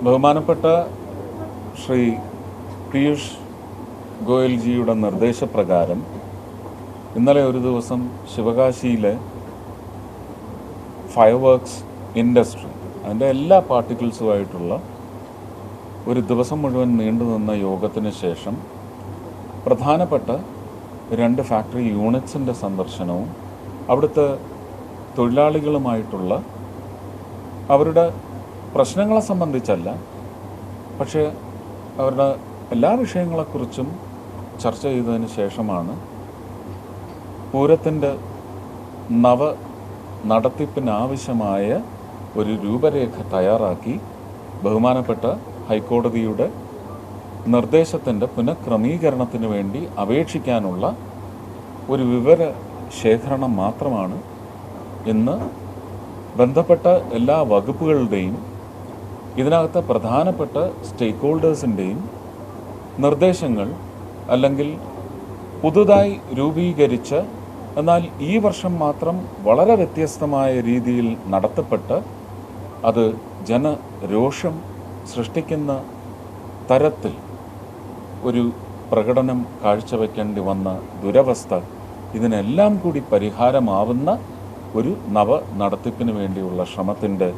ബഹുമാനപ്പെട്ട ശ്രീ പീയൂഷ് ഗോയൽജിയുടെ നിർദ്ദേശപ്രകാരം ഇന്നലെ ഒരു ദിവസം ശിവകാശിയിലെ ഫയർ വർക്ക്സ് ഇൻഡസ്ട്രി അതിന്റെ എല്ലാ പാർട്ടിക്കിൾസുമായിട്ടുള്ള ഒരു ദിവസം മുഴുവൻ നീണ്ടുനിന്ന യോഗത്തിന് ശേഷം പ്രധാനപ്പെട്ട രണ്ട് ഫാക്ടറി യൂണിറ്റ്സിന്റെ സന്ദർശനവും അവിടുത്തെ തൊഴിലാളികളുമായിട്ടുള്ള അവരുടെ പ്രശ്നങ്ങളെ സംബന്ധിച്ചല്ല. പക്ഷേ അവരുടെ എല്ലാ വിഷയങ്ങളെക്കുറിച്ചും ചർച്ച ചെയ്തതിന് ശേഷമാണ് പൂരത്തിന്റെ നവ നടത്തിപ്പിനാവശ്യമായ ഒരു രൂപരേഖ തയ്യാറാക്കി ബഹുമാനപ്പെട്ട ഹൈക്കോടതിയുടെ നിർദ്ദേശത്തിന്റെ പുനഃക്രമീകരണത്തിന് വേണ്ടി അപേക്ഷിക്കാനുള്ള ഒരു വിവര ശേഖരണം മാത്രമാണ് ഇന്ന് ബന്ധപ്പെട്ട എല്ലാ വകുപ്പുകളുടെയും ഇതിനകത്ത് പ്രധാനപ്പെട്ട സ്റ്റേക്ക് ഹോൾഡേഴ്സിന്റെയും നിർദ്ദേശങ്ങൾ അല്ലെങ്കിൽ പുതുതായി രൂപീകരിച്ച എന്നാൽ ഈ വർഷം മാത്രം വളരെ വ്യത്യസ്തമായ രീതിയിൽ നടത്തപ്പെട്ട് അത് ജനരോഷം സൃഷ്ടിക്കുന്ന തരത്തിൽ ഒരു പ്രകടനം കാഴ്ചവെക്കേണ്ടി വന്ന ദുരവസ്ഥ ഇതിനെല്ലാം കൂടി പരിഹാരമാവുന്ന ഒരു നവ നടത്തിപ്പിന് വേണ്ടിയുള്ള ശ്രമത്തിന്റെ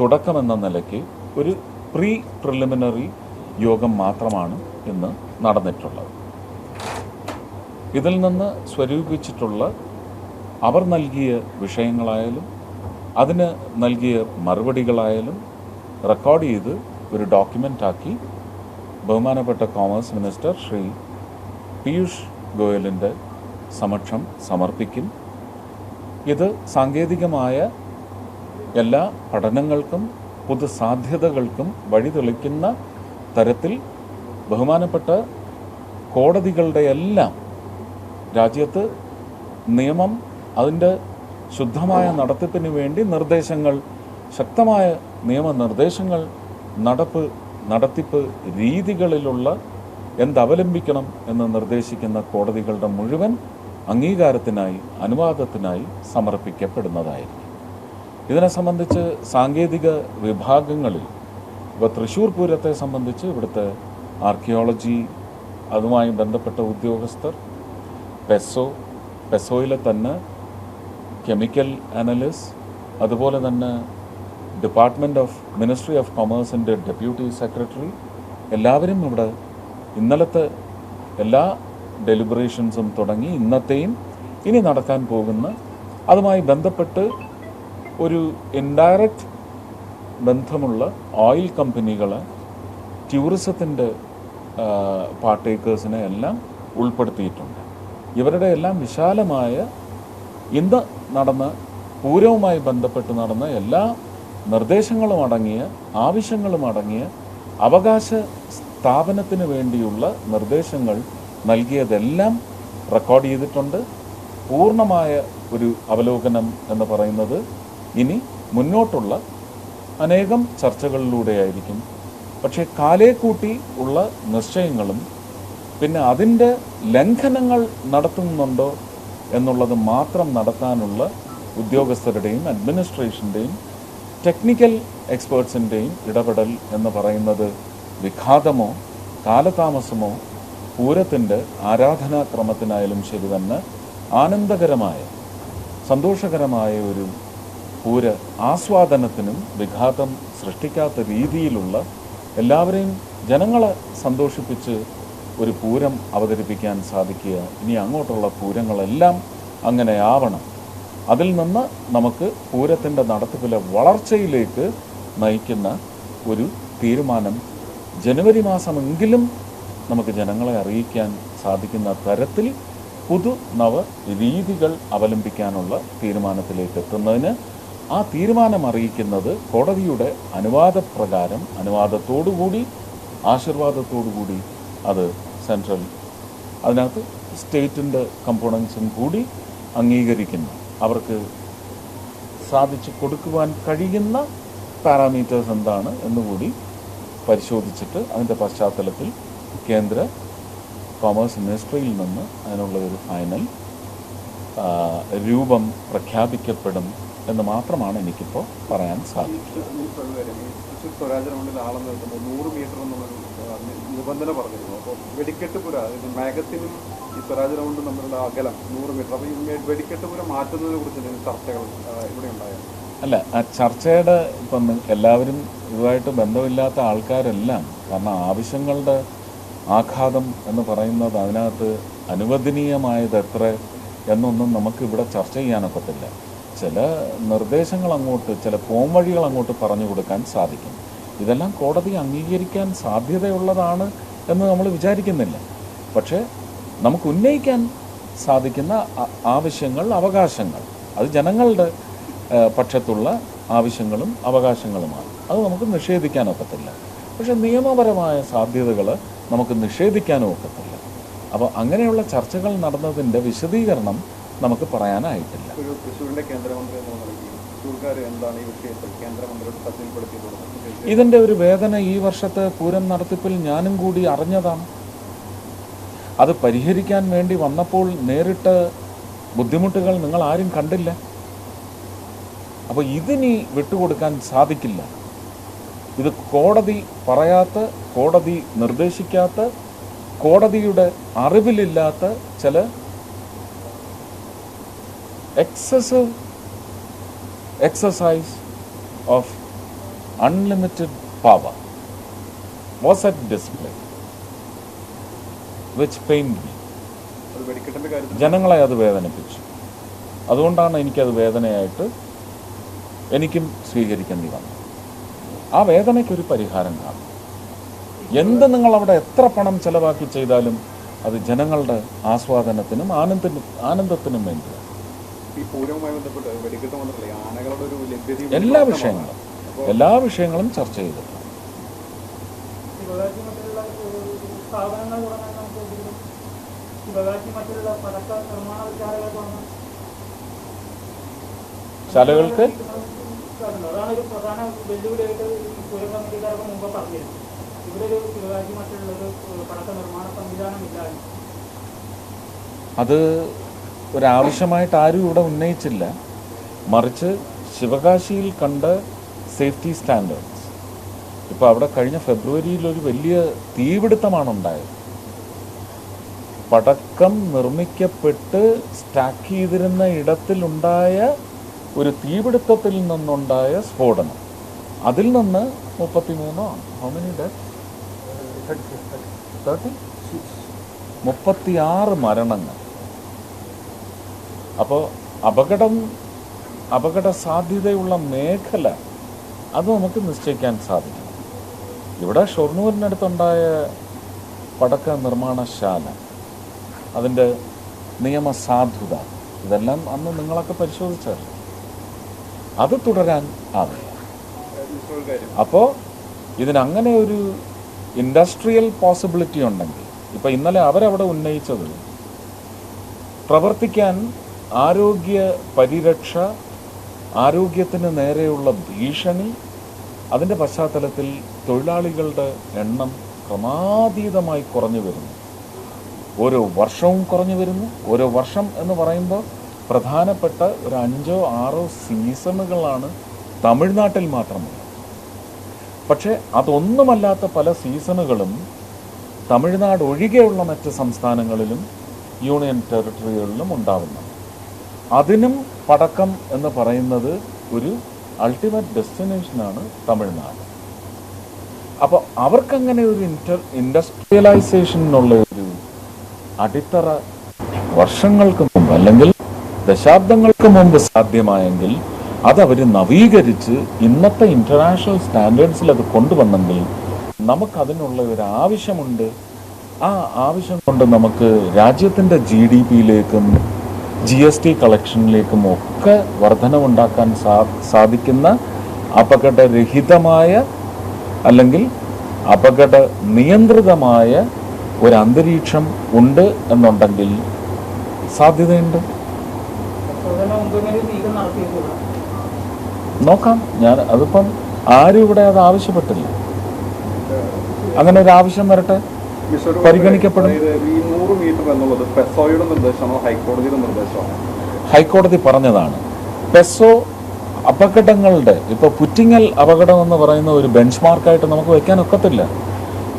തുടക്കമെന്ന നിലയ്ക്ക് ഒരു പ്രീ പ്രിലിമിനറി യോഗം മാത്രമാണ് ഇന്ന് നടന്നിട്ടുള്ളത്. ഇതിൽ നിന്ന് സ്വരൂപിച്ചിട്ടുള്ള അവർ നൽകിയ വിഷയങ്ങളായാലും അതിന് നൽകിയ മറുപടികളായാലും റെക്കോർഡ് ചെയ്ത് ഒരു ഡോക്യുമെന്റാക്കി ബഹുമാനപ്പെട്ട കോമേഴ്സ് മിനിസ്റ്റർ ശ്രീ പീയൂഷ് ഗോയലിന്റെ സമക്ഷം സമർപ്പിക്കും. ഇത് സാങ്കേതികമായ എല്ലാ പഠനങ്ങൾക്കും പുതു സാധ്യതകൾക്കും വഴിതെളിക്കുന്ന തരത്തിൽ ബഹുമാനപ്പെട്ട കോടതികളുടെ എല്ലാം രാജ്യത്ത് നിയമം അതിന്റെ ശുദ്ധമായ നടത്തിപ്പിന് വേണ്ടി നിർദ്ദേശങ്ങൾ ശക്തമായ നിയമനിർദ്ദേശങ്ങൾ നടപ്പ് നടത്തിപ്പ് രീതികളിലുള്ള എന്തവലംബിക്കണം എന്ന് നിർദ്ദേശിക്കുന്ന കോടതികളുടെ മുഴുവൻ അംഗീകാരത്തിനായി അനുവാദത്തിനായി സമർപ്പിക്കപ്പെടുന്നതായിരിക്കും. ഇതിനെ സംബന്ധിച്ച് സാങ്കേതിക വിഭാഗങ്ങളിൽ ഇപ്പോൾ തൃശ്ശൂർ പൂരത്തെ സംബന്ധിച്ച് ഇവിടുത്തെ ആർക്കിയോളജി അതുമായി ബന്ധപ്പെട്ട ഉദ്യോഗസ്ഥർ പെസോ പെസോയിലെ തന്നെ കെമിക്കൽ അനലിസ്റ്റ് അതുപോലെ തന്നെ ഡിപ്പാർട്ട്മെന്റ് ഓഫ് മിനിസ്ട്രി ഓഫ് കൊമേഴ്സിന്റെ ഡെപ്യൂട്ടി സെക്രട്ടറി എല്ലാവരും ഇവിടെ ഇന്നലത്തെ എല്ലാ ഡെലിബറേഷൻസും തുടങ്ങി ഇന്നത്തെയും ഇനി നടക്കാൻ പോകുന്ന അതുമായി ബന്ധപ്പെട്ട് ഒരു ഇൻഡയറക്റ്റ് ബന്ധമുള്ള ഓയിൽ കമ്പനികൾ ടൂറിസത്തിന്റെ പാർട്ടേക്കേഴ്സിനെ എല്ലാം ഉൾപ്പെടുത്തിയിട്ടുണ്ട്. ഇവരുടെ എല്ലാം വിശാലമായ ഇന്ന് നടന്ന പൂരവുമായി ബന്ധപ്പെട്ട് നടന്ന എല്ലാ നിർദ്ദേശങ്ങളും അടങ്ങിയ ആവശ്യങ്ങളും അടങ്ങിയ അവകാശ സ്ഥാപനത്തിന് വേണ്ടിയുള്ള നിർദ്ദേശങ്ങൾ നൽകിയതെല്ലാം റെക്കോർഡ് ചെയ്തിട്ടുണ്ട്. പൂർണമായ ഒരു അവലോകനം എന്ന് പറയുന്നത് ഇനി മുന്നോട്ടുള്ള അനേകം ചർച്ചകളിലൂടെയായിരിക്കും. പക്ഷേ കാലേ കൂട്ടി ഉള്ള നിശ്ചയങ്ങളും പിന്നെ അതിന്റെ ലംഘനങ്ങൾ നടത്തുന്നുണ്ടോ എന്നുള്ളത് മാത്രം നടത്താനുള്ള ഉദ്യോഗസ്ഥരുടെയും അഡ്മിനിസ്ട്രേഷന്റെയും ടെക്നിക്കൽ എക്സ്പേർട്സിന്റെയും ഇടപെടൽ എന്ന് പറയുന്നത് വിഘാതമോ കാലതാമസമോ പൂരത്തിന്റെ ആരാധനാക്രമത്തിനായാലും ശരി തന്നെ ആനന്ദകരമായ സന്തോഷകരമായ ഒരു പൂര ആസ്വാദനത്തിനും വിഘാതം സൃഷ്ടിക്കാത്ത രീതിയിലുള്ള എല്ലാവരെയും ജനങ്ങളെ സന്തോഷിപ്പിച്ച് ഒരു പൂരം അവതരിപ്പിക്കാൻ സാധിക്കുക. ഇനി അങ്ങോട്ടുള്ള പൂരങ്ങളെല്ലാം അങ്ങനെ ആവണം. അതിൽ നിന്ന് നമുക്ക് പൂരത്തിന്റെ നടത്തിപ്പിലെ വളർച്ചയിലേക്ക് നയിക്കുന്ന ഒരു തീരുമാനം ജനുവരി മാസമെങ്കിലും നമുക്ക് ജനങ്ങളെ അറിയിക്കാൻ സാധിക്കുന്ന തരത്തിൽ പുതു നവ രീതികൾ അവലംബിക്കാനുള്ള തീരുമാനത്തിലേക്ക് എത്തുന്നതിന് ആ തീരുമാനം അറിയിക്കുന്നത് കോടതിയുടെ അനുവാദപ്രകാരം അനുവാദത്തോടുകൂടി ആശീർവാദത്തോടുകൂടി അത് സെൻട്രൽ അതിനകത്ത് സ്റ്റേറ്റിന്റെ കമ്പോണൻസും കൂടി അംഗീകരിക്കുന്നു. അവർക്ക് സാധിച്ചു കൊടുക്കുവാൻ കഴിയുന്ന പാരാമീറ്റേഴ്സ് എന്താണ് എന്നുകൂടി പരിശോധിച്ചിട്ട് അതിന്റെ പശ്ചാത്തലത്തിൽ കേന്ദ്ര കോമേഴ്സ് മിനിസ്ട്രിയിൽ നിന്ന് അതിനുള്ള ഒരു ഫൈനൽ രൂപം പ്രഖ്യാപിക്കപ്പെടും എന്ന് മാത്രമാണ് എനിക്കിപ്പോൾ പറയാൻ സാധിക്കുക. അല്ല ആ ചർച്ചയുടെ ഇപ്പം എല്ലാവരും ഇതുമായിട്ട് ബന്ധമില്ലാത്ത ആൾക്കാരെല്ലാം കാരണം ആവശ്യങ്ങളുടെ ആഘാതം എന്ന് പറയുന്നത് അതിനകത്ത് അനുവദനീയമായത് എത്ര എന്നൊന്നും നമുക്ക് ഇവിടെ ചർച്ച ചെയ്യാനൊക്കത്തില്ല. ചില നിർദ്ദേശങ്ങൾ അങ്ങോട്ട് ചില ഫോം വഴികൾ അങ്ങോട്ട് പറഞ്ഞു കൊടുക്കാൻ സാധിക്കും. ഇതെല്ലാം കോടതി അംഗീകരിക്കാൻ സാധ്യതയുള്ളതാണ് എന്ന് നമ്മൾ വിചാരിക്കുന്നില്ല. പക്ഷേ നമുക്ക് ഉന്നയിക്കാൻ സാധിക്കുന്ന ആവശ്യങ്ങൾ അവകാശങ്ങൾ അത് ജനങ്ങളുടെ പക്ഷത്തുള്ള ആവശ്യങ്ങളും അവകാശങ്ങളുമാണ്. അത് നമുക്ക് നിഷേധിക്കാനൊക്കത്തില്ല. പക്ഷെ നിയമപരമായ സാധ്യതകൾ നമുക്ക് നിഷേധിക്കാനും ഒക്കത്തില്ല അപ്പോൾ അങ്ങനെയുള്ള ചർച്ചകൾ നടന്നതിന്റെ വിശദീകരണം നമുക്ക് പറയാനായിട്ടില്ല. ഇതിന്റെ ഒരു വേദന ഈ വർഷത്തെ പൂരം നടത്തിപ്പിൽ ഞാനും കൂടി അറിഞ്ഞതാണ്. അത് പരിഹരിക്കാൻ വേണ്ടി വന്നപ്പോൾ നേരിട്ട് ബുദ്ധിമുട്ടുകൾ നിങ്ങൾ ആരും കണ്ടില്ല. അപ്പോൾ ഇതിനി വിട്ടുകൊടുക്കാൻ സാധിക്കില്ല. ഇത് കോടതി പറയാത്ത കോടതി നിർദ്ദേശിക്കാത്ത കോടതിയുടെ അറിവിലില്ലാത്ത ചില excessive exercise of unlimited power was at display, which pained me. ജനങ്ങളെ അത് വേദനിപ്പിച്ചു. അതുകൊണ്ടാണ് എനിക്കത് വേദനയായിട്ട് എനിക്കും സ്വീകരിക്കേണ്ടി വന്നത്. ആ വേദനയ്ക്കൊരു പരിഹാരം കാണും. എന്ത് നിങ്ങൾ അവിടെ എത്ര പണം ചെലവാക്കി ചെയ്താലും അത് ജനങ്ങളുടെ ആസ്വാദനത്തിനും ആനന്ദ ആനന്ദത്തിനും വേണ്ടിയാണ്. എല്ലാ വിഷയങ്ങളും. എല്ലാ വിഷയങ്ങളും ചർച്ച ചെയ്തു ശാലകൾക്ക് അത് ഒരാവശ്യമായിട്ട് ആരും ഇവിടെ ഉന്നയിച്ചില്ല. മറിച്ച് ശിവകാശിയിൽ കണ്ട സേഫ്റ്റി സ്റ്റാൻഡേർഡ്സ്. ഇപ്പോൾ അവിടെ കഴിഞ്ഞ ഫെബ്രുവരിയിൽ ഒരു വലിയ തീപിടുത്തമാണ് ഉണ്ടായത് പടക്കം നിർമ്മിക്കപ്പെട്ട് സ്റ്റാക്ക് ചെയ്തിരുന്ന ഇടത്തിലുണ്ടായ ഒരു തീപിടുത്തത്തിൽ നിന്നുണ്ടായ സ്ഫോടനം. അതിൽ നിന്ന് മുപ്പത്തിമൂന്നോ ഹൗ മെനി ഡെത്ത് തേർട്ടി മുപ്പത്തിയാറ് മരണങ്ങൾ. അപ്പോൾ അപകടം അപകട സാധ്യതയുള്ള മേഖല അത് നമുക്ക് നിശ്ചയിക്കാൻ സാധിക്കും ഇവിടെ ഷൊർണൂരിനടുത്തുണ്ടായ പടക്ക നിർമ്മാണശാല അതിന്റെ നിയമസാധുത ഇതെല്ലാം അന്ന് നിങ്ങളൊക്കെ പരിശോധിച്ചാൽ അത് തുടരാൻ ആവില്ല. അപ്പോൾ ഇതിനങ്ങനെ ഒരു ഇൻഡസ്ട്രിയൽ പോസിബിലിറ്റി ഉണ്ടെങ്കിൽ ഇപ്പം ഇന്നലെ അവരവിടെ ഉന്നയിച്ചത് പ്രവർത്തിക്കാൻ ആരോഗ്യ പരിരക്ഷ ആരോഗ്യത്തിന് നേരെയുള്ള ഭീഷണി അതിന്റെ പശ്ചാത്തലത്തിൽ തൊഴിലാളികളുടെ എണ്ണം ക്രമാതീതമായി കുറഞ്ഞു വരുന്നു. ഓരോ വർഷവും കുറഞ്ഞു വരുന്നു. ഓരോ വർഷം എന്ന് പറയുമ്പോൾ പ്രധാനപ്പെട്ട ഒരു അഞ്ചോ ആറോ സീസണുകളാണ് തമിഴ്നാട്ടിൽ മാത്രമുള്ളത്. പക്ഷേ അതൊന്നുമല്ലാത്ത പല സീസണുകളും തമിഴ്നാട് ഒഴികെയുള്ള മറ്റ് സംസ്ഥാനങ്ങളിലും യൂണിയൻ ടെറിട്ടറികളിലും ഉണ്ടാവുന്നുണ്ട്. അതിനും പടക്കം എന്ന് പറയുന്നത് ഒരു അൾട്ടിമേറ്റ് ഡെസ്റ്റിനേഷനാണ് തമിഴ്നാട്. അപ്പോൾ അവർക്കങ്ങനെ ഒരു ഇന്റർ ഇൻഡസ്ട്രിയലൈസേഷനുള്ള ഒരു അടിത്തറ വർഷങ്ങൾക്ക് മുമ്പ് അല്ലെങ്കിൽ ദശാബ്ദങ്ങൾക്ക് മുമ്പ് സാധ്യമായെങ്കിൽ അതവർ നവീകരിച്ച് ഇന്നത്തെ ഇന്റർനാഷണൽ സ്റ്റാൻഡേർഡ്സിൽ അത് കൊണ്ടുവന്നെങ്കിൽ നമുക്കതിനുള്ള ഒരു ആവശ്യമുണ്ട്. ആ ആവശ്യം കൊണ്ട് നമുക്ക് രാജ്യത്തിന്റെ ജി ഡി പിയിലേക്കും ജി എസ് ടി കളക്ഷനിലേക്കും ഒക്കെ വർധനവുണ്ടാക്കാൻ സാ സാധിക്കുന്ന അപകടരഹിതമായ അല്ലെങ്കിൽ അപകട നിയന്ത്രിതമായ ഒരു അന്തരീക്ഷം ഉണ്ട് എന്നുണ്ടെങ്കിൽ സാധ്യതയുണ്ട്. നീക്കം. ഞാൻ അതിപ്പം ആരും ഇവിടെ അത് ആവശ്യപ്പെട്ടില്ല. അങ്ങനെ ഒരു ആവശ്യം വരട്ടെ? പരിഗണിക്കപ്പെടും. ഹൈക്കോടതി പറഞ്ഞതാണ്. പെസോ അപകടങ്ങളുടെ ഇപ്പോൾ പുറ്റിങ്ങൽ അപകടം എന്ന് പറയുന്ന ഒരു ബെഞ്ച് മാർക്കായിട്ട് നമുക്ക് വയ്ക്കാൻ ഒക്കത്തില്ല.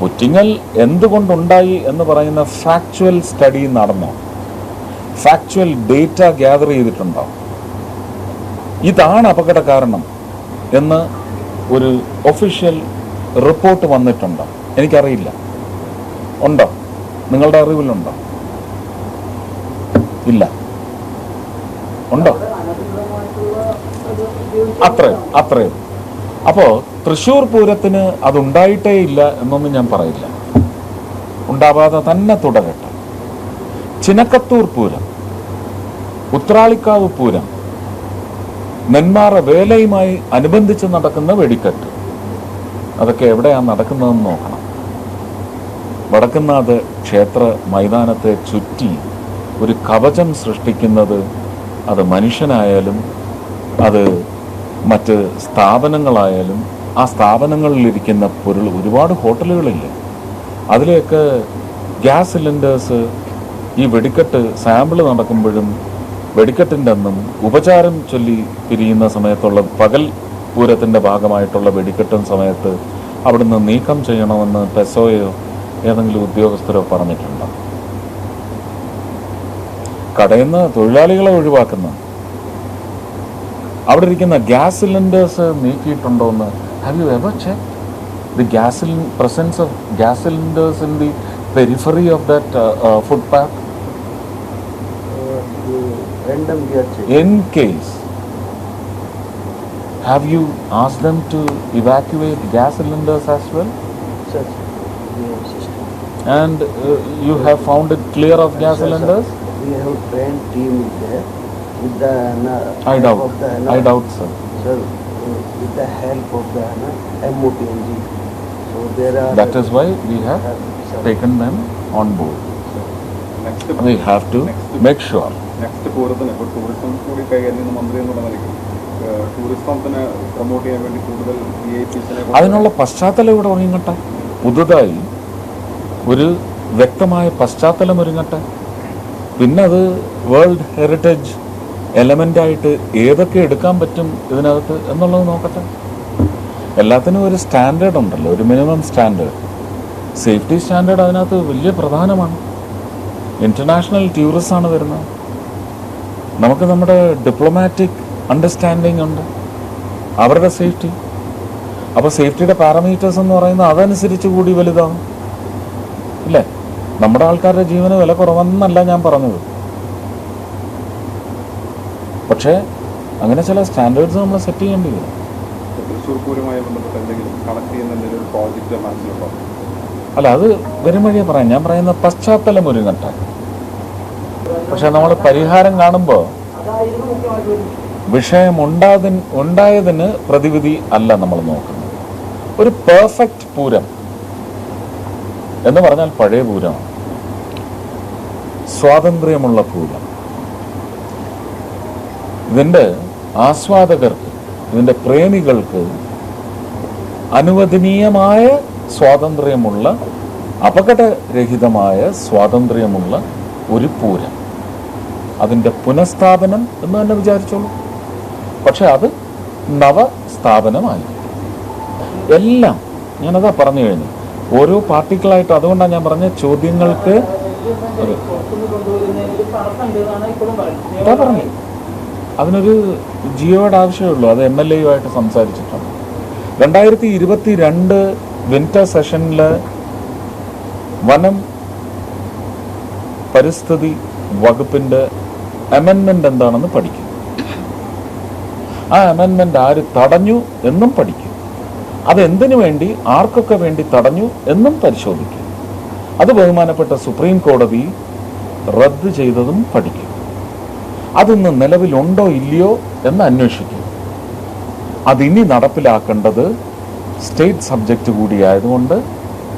പുറ്റിങ്ങൽ എന്തുകൊണ്ടുണ്ടായി എന്ന് പറയുന്ന ഫാക്ച്വൽ സ്റ്റഡി നടന്നോ? ഫാക്ച്വൽ ഡേറ്റ ഗ്യാദർ ചെയ്തിട്ടുണ്ടോ? ഇതാണ് അപകട കാരണം എന്ന് ഒരു ഒഫീഷ്യൽ റിപ്പോർട്ട് വന്നിട്ടുണ്ടോ. എനിക്കറിയില്ല. ഉണ്ടോ? നിങ്ങളുടെ അറിവിലുണ്ടോ? ഇല്ല. ഉണ്ടോ? അത്രയും അത്രയും. അപ്പോൾ തൃശ്ശൂർ പൂരത്തിന് അതുണ്ടായിട്ടേ ഇല്ല എന്നൊന്നും ഞാൻ പറയില്ല. ഉണ്ടാവാതെ തന്നെ തുടരട്ടെ. ചിനക്കത്തൂർ പൂരം ഉത്രാളിക്കാവ് പൂരം നെന്മാറ വേലയുമായി അനുബന്ധിച്ച് നടക്കുന്ന വെടിക്കെട്ട്. അതൊക്കെ എവിടെയാണ് നടക്കുന്നതെന്ന് നോക്കണം. വടക്കുന്നാഥ് ക്ഷേത്ര മൈതാനത്തെ ചുറ്റി ഒരു കവചം സൃഷ്ടിക്കുന്നത് അത് മനുഷ്യനായാലും അത് മറ്റ് സ്ഥാപനങ്ങളായാലും ആ സ്ഥാപനങ്ങളിലിരിക്കുന്ന പൊരുൾ ഒരുപാട് ഹോട്ടലുകളില്ലേ. അതിലെയൊക്കെ ഗ്യാസ് സിലിണ്ടേഴ്സ് ഈ വെടിക്കെട്ട് സാമ്പിൾ നടക്കുമ്പോഴും വെടിക്കെട്ടിന്റെ അന്നും ഉപചാരം ചൊല്ലി പിരിയുന്ന സമയത്തുള്ള പകൽ പൂരത്തിന്റെ ഭാഗമായിട്ടുള്ള വെടിക്കെട്ടും സമയത്ത് അവിടുന്ന് നീക്കം ചെയ്യണമെന്ന് പെസോയോ ഏതെങ്കിലും ഉദ്യോഗസ്ഥരോ പറഞ്ഞിട്ടുണ്ടോ? കടയിൽ നിന്ന് തൊഴിലാളികളെ ഒഴിവാക്കുന്ന. അവിടെ ഇരിക്കുന്ന ഗ്യാസ് സിലിണ്ടേഴ്സ് നീക്കിയിട്ടുണ്ടോ എന്ന് have you ever check the gas presence of gas cylinders in the periphery of that food path in case have you as them to evacuate gas cylinders as them to evacuate gas cylinders as well Sir, we have system. and uh, you have found it clear of gas Sir, sir, cylinders We have trained team is there with the uh, i help doubt of the i doubt sir Sir, uh, with the help of the uh, MOTNG. So there are. that is why we have Uh, sir, taken them on board next we have to make sure next പൂരത്തിന് ഇപ്പോൾ tourism കൂടി കൈകാര്യം ചെയ്യുന്ന മന്ത്രി എന്നുള്ള നിലയ്ക്ക് ടൂറിസത്തിന് promote ചെയ്യാൻ വേണ്ടി കൂടുതൽ വി ഐ പിസിനെ അതിനുള്ള പശ്ചാത്തലം ഇവിടെ ഒരുങ്ങട്ടെ പുതുതായി ഒരു വ്യക്തമായ പശ്ചാത്തലം ഒരുങ്ങട്ടെ? പിന്നെ അത് വേൾഡ് ഹെറിറ്റേജ് എലമെന്റായിട്ട് ഏതൊക്കെ എടുക്കാൻ പറ്റും ഇതിനകത്ത് എന്നുള്ളത് നോക്കട്ടെ. എല്ലാത്തിനും ഒരു സ്റ്റാൻഡേർഡ് ഉണ്ടല്ലോ ഒരു മിനിമം സ്റ്റാൻഡേർഡ്. സേഫ്റ്റി സ്റ്റാൻഡേർഡ് അതിനകത്ത് വലിയ പ്രധാനമാണ്. ഇന്റർനാഷണൽ ആണ് വരുന്നത്. നമുക്ക് നമ്മുടെ ഡിപ്ലോമാറ്റിക് അണ്ടർസ്റ്റാൻഡിങ് ഉണ്ട്. അവരുടെ സേഫ്റ്റി. അപ്പോൾ സേഫ്റ്റിയുടെ പാരാമീറ്റേഴ്സ് എന്ന് പറയുന്നത് അതനുസരിച്ച് കൂടി വലുതാവും ഇല്ലേ? നമ്മുടെ ആൾക്കാരുടെ ജീവന് വില കുറവെന്നല്ല ഞാൻ പറഞ്ഞത്. പക്ഷേ അങ്ങനെ ചില സ്റ്റാൻഡേർഡ്സ് നമ്മൾ സെറ്റ് ചെയ്യേണ്ടി വരും. തൃശ്ശൂർ പൂരവുമായി ബന്ധപ്പെട്ട് എന്തെങ്കിലും കണക്ട് ചെയ്യുന്ന എന്തെങ്കിലും ഒരു പ്രോജക്റ്റ് മനസ്സിലുണ്ടോ അല്ല അത് വരും വഴിയെ പറയാം. ഞാൻ പറയുന്ന പശ്ചാത്തലം ഒരു ഘട്ടം. പക്ഷെ നമ്മൾ പരിഹാരം കാണുമ്പോൾ വിഷയം ഉണ്ടാതി ഉണ്ടായതിന് പ്രതിവിധി അല്ല നമ്മൾ നോക്കുന്നത്. ഒരു പെർഫെക്റ്റ് പൂരം എന്ന് പറഞ്ഞാൽ പഴയ പൂരമാണ്. സ്വാതന്ത്ര്യമുള്ള പൂരം. ഇതിന്റെ ആസ്വാദകർക്ക് ഇതിന്റെ പ്രേമികൾക്ക് അനുവദനീയമായ സ്വാതന്ത്ര്യമുള്ള അപകടരഹിതമായ സ്വാതന്ത്ര്യമുള്ള ഒരു പൂരം. അതിന്റെ പുനഃസ്ഥാപനം എന്ന് തന്നെ വിചാരിച്ചോളൂ. പക്ഷെ അത് നവസ്ഥാപനമായി എല്ലാം ഞാനതാ പറഞ്ഞു കഴിഞ്ഞു. ഓരോ പാർട്ടിക്കിളായിട്ട് അതുകൊണ്ടാണ് ഞാൻ പറഞ്ഞ ചോദ്യങ്ങൾക്ക് പറഞ്ഞു. അതിനൊരു ജിയോയുടെ ആവശ്യമേ ഉള്ളൂ. അത് എം എൽ എയുമായിട്ട് സംസാരിച്ചിട്ടുണ്ട്. രണ്ടായിരത്തി ഇരുപത്തി രണ്ട് വിന്റർ സെഷനിൽ വനം പരിസ്ഥിതി വകുപ്പിന്റെ അമെൻമെന്റ് എന്താണെന്ന് പഠിക്കും. ആ അമെൻമെന്റ് ആര് തടഞ്ഞു എന്നും പഠിക്കും. അതെന്തിനു വേണ്ടി ആർക്കൊക്കെ വേണ്ടി തടഞ്ഞു എന്നും പരിശോധിക്കും. അത് ബഹുമാനപ്പെട്ട സുപ്രീം കോടതി റദ്ദ് ചെയ്തതും പഠിക്കും. അതൊന്ന് നിലവിലുണ്ടോ ഇല്ലയോ എന്ന് അന്വേഷിക്കും. അതിനി നടപ്പിലാക്കേണ്ടത് സ്റ്റേറ്റ് സബ്ജക്റ്റ് കൂടിയായതുകൊണ്ട്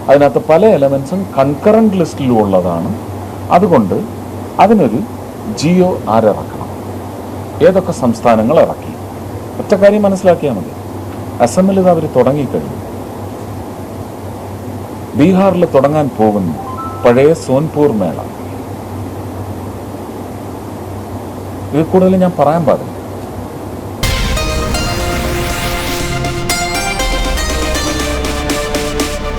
അതിനകത്ത് പല എലമെൻസും കൺകറന്റ് ലിസ്റ്റിലും ഉള്ളതാണ്. അതുകൊണ്ട് അതിനൊരു ജിയോ ആരിറക്കണം ഏതൊക്കെ സംസ്ഥാനങ്ങൾ ഇറക്കി? ഒറ്റ കാര്യം മനസ്സിലാക്കിയാൽ മതി. അസമിൽ ഇത് അവർ തുടങ്ങിക്കഴിഞ്ഞു. ബീഹാറിൽ തുടങ്ങാൻ പോകുന്നു. പഴയ സോൻപൂർ മേള. ഇത് കൂടുതൽ ഞാൻ പറയാൻ പാടില്ല.